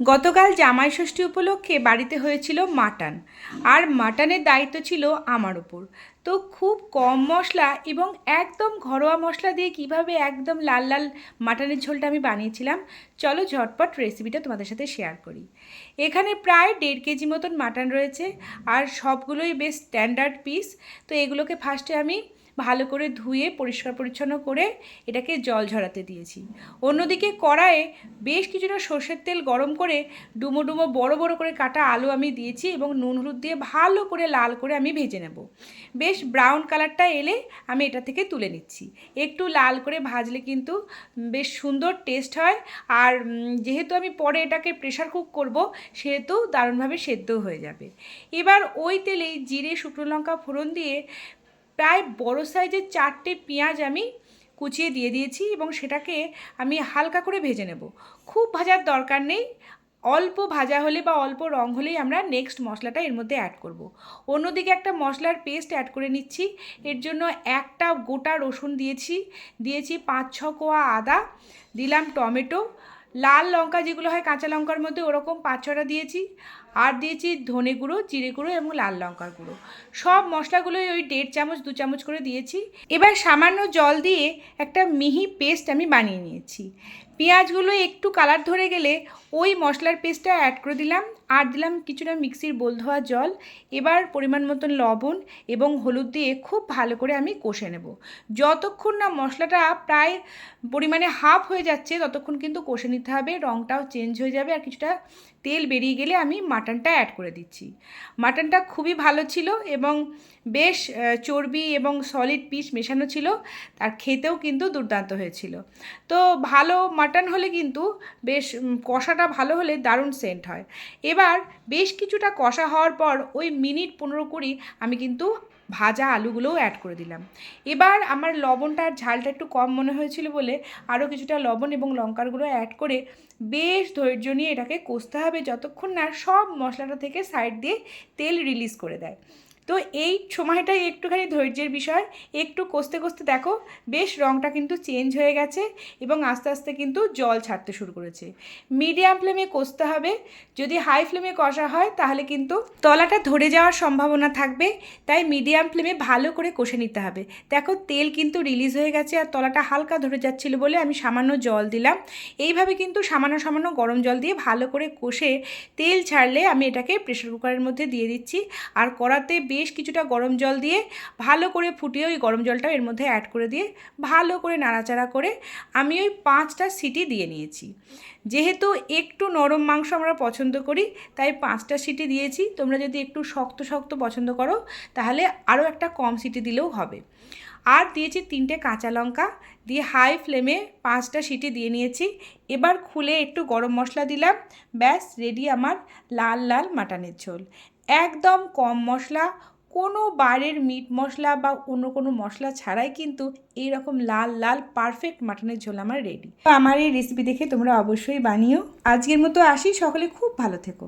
গতকাল জামাই ষষ্ঠী উপলক্ষে বাড়িতে হয়েছিল মাটন। আর মাটনের দায়িত্ব ছিল আমার ওপর তো খুব কম মশলা এবং একদম ঘরোয়া মশলা দিয়ে কীভাবে একদম লাল লাল মাটনের ঝোলটা আমি বানিয়েছিলাম, চলো ঝটপট রেসিপিটা তোমাদের সাথে শেয়ার করি। এখানে প্রায় দেড় কেজি মতন মাটন রয়েছে, আর সবগুলোই বেশ স্ট্যান্ডার্ড পিস তো এগুলোকে ফার্স্টে আমি ভালো করে ধুয়ে, পরিষ্কার পরিচ্ছন্ন করে এটাকে জল ঝরাতে দিয়েছি। অন্যদিকে কড়াইয়ে বেশ কিছুটা সর্ষের তেল গরম করে ডুমো ডুমো বড় বড় করে কাটা আলু আমি দিয়েছি এবং নুন হলুদ দিয়ে ভালো করে লাল করে আমি ভেজে নেব। বেশ ব্রাউন কালারটা এলে আমি এটা থেকে তুলে নিচ্ছি। একটু লাল করে ভাজলে কিন্তু বেশ সুন্দর টেস্ট হয় আর যেহেতু আমি পরে এটাকে প্রেশার কুক করব, সেহেতু দারুণভাবে সেদ্ধ হয়ে যাবে। এবার ওই তেলেই জিরে, শুকনো লঙ্কা ফোড়ন দিয়ে প্রায় বড় সাইজের চারটে পেঁয়াজ আমি কুচিয়ে দিয়ে দিয়েছি এবং সেটাকে আমি হালকা করে ভেজে নেব। খুব ভাজার দরকার নেই। অল্প ভাজা হলে বা অল্প রং হলেই আমরা নেক্সট মশলাটা এর মধ্যে অ্যাড করব। অন্যদিকে একটা মশলার পেস্ট অ্যাড করে নিচ্ছি। এর জন্য একটা গোটা রসুন দিয়েছি। দিয়েছি পাঁচ ছ কোয়া আদা, দিলাম টমেটো, লাল লঙ্কা যেগুলো হয় কাঁচা লঙ্কার মধ্যে ওরকম পাঁচ ছটা দিয়েছি। আর দিয়েছি ধনে গুঁড়ো, জিরে গুঁড়ো এবং লাল লঙ্কার গুঁড়ো। সব মশলাগুলোই ওই দেড় চামচ, দু চামচ করে দিয়েছি। এবার সামান্য জল দিয়ে একটা মিহি পেস্ট আমি বানিয়ে নিয়েছি। পেঁয়াজগুলো একটু কালার ধরে গেলে ওই মশলার পেস্টটা অ্যাড করে দিলাম। আর দিলাম কিছুটা মিক্সির বোল ধোয়া জল, এবার পরিমাণ মতন লবণ এবং হলুদ দিয়ে খুব ভালো করে আমি কষে নেব। যতক্ষণ না মশলাটা প্রায় পরিমাণে হাফ হয়ে যাচ্ছে, ততক্ষণ কিন্তু কষে নিতে হবে রঙটাও চেঞ্জ হয়ে যাবে আর কিছুটা তেল বেরিয়ে গেলে আমি মাটনটা অ্যাড করে দিচ্ছি। মাটনটা খুবই ভালো ছিল এবং বেশ চর্বি এবং সলিড পিস মেশানো ছিল আর খেতেও কিন্তু দুর্দান্ত হয়েছিল। তো ভালো মাটন হলে কিন্তু বেশ কষাটা ভালো হলে দারুণ সেন্ট হয়। এবার বেশ কিছুটা কষা হওয়ার পর ওই মিনিট পনেরো কুড়ি আমি কিন্তু ভাজা আলুগুলোও অ্যাড করে দিলাম। এবার আমার লবণটা আর ঝালটা একটু কম মনে হয়েছিল বলে আরও কিছুটা লবণ এবং লঙ্কারগুলো অ্যাড করে বেশ ধৈর্য নিয়ে এটাকে কষতে হবে যতক্ষণ না সব মশলাটা থেকে সাইড দিয়ে তেল রিলিজ করে দেয়। তো এই সময়টাই একটুখানি ধৈর্যের বিষয়। একটু কষতে কষতে দেখো, বেশ রঙটা কিন্তু চেঞ্জ হয়ে গেছে এবং আস্তে আস্তে কিন্তু জল ছাড়তে শুরু করেছে। মিডিয়াম ফ্লেমে কষতে হবে। যদি হাই ফ্লেমে কষা হয়, তাহলে কিন্তু তলাটা ধরে যাওয়ার সম্ভাবনা থাকবে। তাই মিডিয়াম ফ্লেমে ভালো করে কষে নিতে হবে। দেখো, তেল কিন্তু রিলিজ হয়ে গেছে আর তলাটা হালকা ধরে যাচ্ছিল বলে আমি সামান্য জল দিলাম। এইভাবে কিন্তু সামান্য সামান্য গরম জল দিয়ে ভালো করে কষে তেল ছাড়লে আমি এটাকে প্রেশার কুকারের মধ্যে দিয়ে দিচ্ছি। আর কড়াতে বেশ কিছুটা গরম জল দিয়ে ভালো করে ফুটিয়ে ওই গরম জলটা এর মধ্যে অ্যাড করে দিয়ে ভালো করে নাড়াচাড়া করে আমি ওই পাঁচটা সিটি দিয়ে নিয়েছি। যেহেতু একটু নরম মাংস আমরা পছন্দ করি, তাই পাঁচটা সিটি দিয়েছি। তোমরা যদি একটু শক্ত শক্ত পছন্দ করো, তাহলে আরও একটা কম সিটি দিলেও হবে। আর দিয়েছি তিনটে কাঁচা লঙ্কা, দিয়ে হাই ফ্লেমে পাঁচটা সিটি দিয়ে নিয়েছি। এবার খুলে একটু গরম মশলা দিলাম। ব্যাস রেডি আমার লাল লাল মাটনের ঝোল। একদম কম মশলা, কোনো বাইরের মিট মশলা বা অন্য কোনো মশলা ছাড়াই কিন্তু এই রকম লাল লাল পারফেক্ট মাটনের ঝোল আমার রেডি আমার এই রেসিপি দেখে তোমরা অবশ্যই বানিও। আজকের মতো আসি, সকলে খুব ভালো থেকো।